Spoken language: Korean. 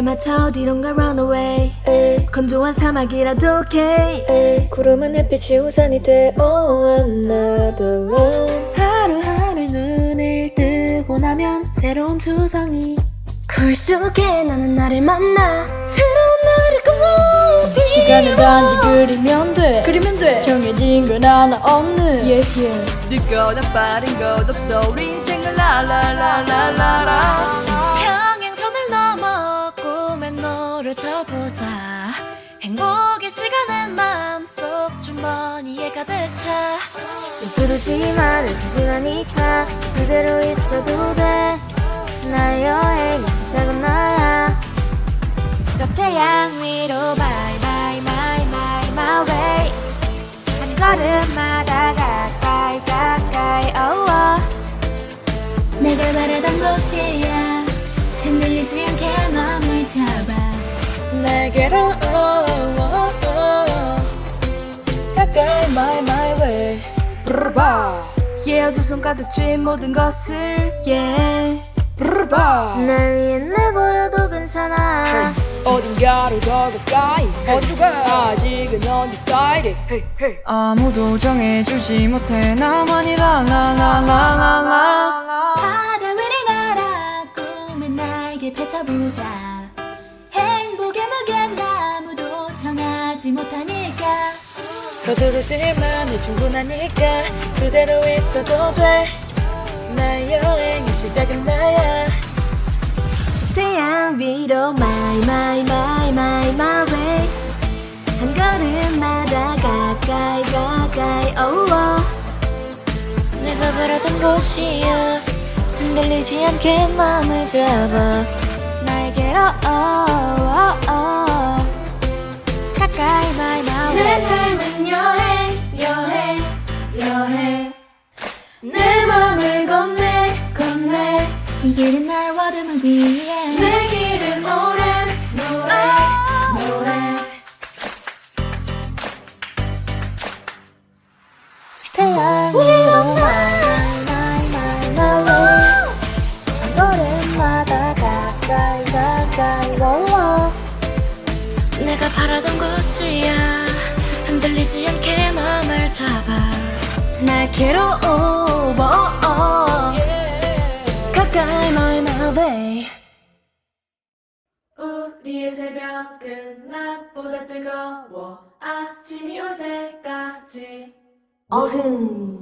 맞춰 뒤론가 run away 에이, 건조한 사막이라도 오케이 에이, 구름은 햇빛이 우산이 돼 Oh I'm not alone 하루하루 눈을 뜨고 나면 새로운 투성이. 거울 속에 나는 나를 만나 새로운 나를 꽃피 시간을 단지 그리면 돼. 그리면 돼. 정해진 건 하나 없는. Yeah, yeah. 늦거나 빠른 것 없어. 우리 인생을 라라라라라라 노를 쳐보자. 행복의 시간은 마음속 주머니에 가득 차 두르지만 소중하니까. 그대로 있어도 돼. 나의 여행의 시작은 나야. 저 태양 위로 my my my my my way. 한 걸음마다 가까이 가까이 oh, oh. 내가 바라던 곳이야. 흔들리지 않게 잡아 내게로. oh, oh, oh. 가까이 my my way. 브르바. yeah 두손 가득 쥔 모든 것을 yeah. 브르바. 날 위해 내버려도 괜찮아. 어딘가로 더 가까이. 어디로 가? 아직은 undecided hey, hey. 아무도 정해주지 못해. 나만이 라라라라라라 바다 위를 날아. 꿈의 날개 펼쳐보자 하지 못하니까. 서두르지만 충분하니까 그대로 있어도 돼. 나의 여행의 시작은 나야. 태양 위로 my my my my my way. 한 걸음마다 가까이 가까이 oh, oh. 내가 바라던 곳이야. 흔들리지 않게 맘을 잡아. 날개로 oh, oh. 길은 날 와닿기 위해. 내 길은 오랜 노래 노래. 태양 위로 한 걸음마다 가까이 가까이 wow. 내가 바라던 곳이야. 흔들리지 않게 맘을 잡아. 날개로 over 가 까이 my my way? 우리의 새벽은 낮보다 뜨거워 아침이 올 때까지. 어흥